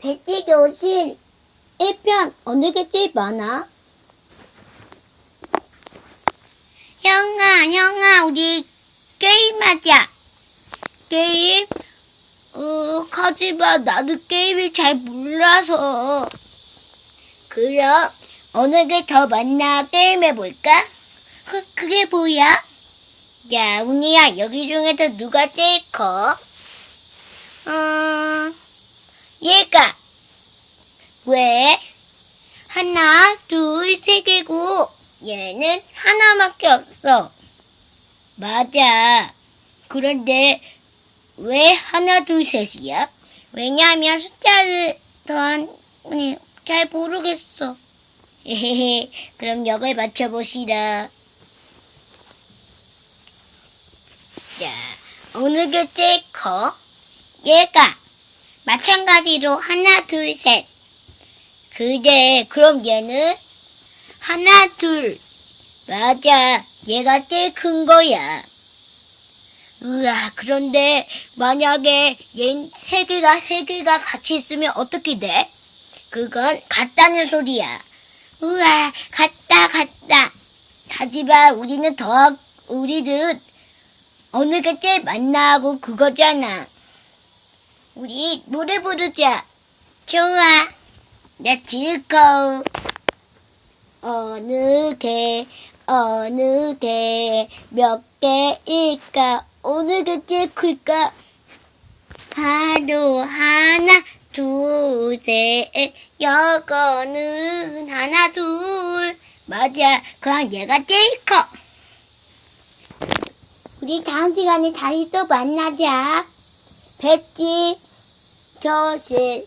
배지 교실 1편 어느 게 제일 많아? 형아, 형아, 우리 게임하자. 게임? 어, 하지마. 나도 게임을 잘 몰라서. 그럼 어느 게 더 많나 게임해볼까? 그, 그게 뭐야? 야, 운이야, 여기 중에서 누가 제일 커? 어, 얘가. 왜? 하나, 둘, 세 개고, 얘는 하나밖에 없어. 맞아. 그런데, 왜 하나, 둘, 셋이야? 왜냐하면 숫자를 더한, 잘 모르겠어. 헤헤헤, 그럼 역을 맞춰보시라. 자, 게 제일 커? 얘가. 마찬가지로 하나, 둘, 셋. 그래, 그럼 얘는 하나, 둘. 맞아, 얘가 제일 큰 거야. 으아, 그런데 만약에 얘 세 개가 세 개가 같이 있으면 어떻게 돼? 그건 같다는 소리야. 우와, 같다, 같다. 하지만 우리는 더, 우리는 어느 게 제일 많나 하고 그거잖아. 우리 노래 부르자. 좋아. 나 즐거워. 어느 개, 어느 개, 몇 개일까? 어느 게 제일 클까? 바로 하나, 둘, 셋, 여거는 하나, 둘. 맞아. 그럼 얘가 제일 커. 우리 다음 시간에 다시 또 만나자. 뵙지. 교실.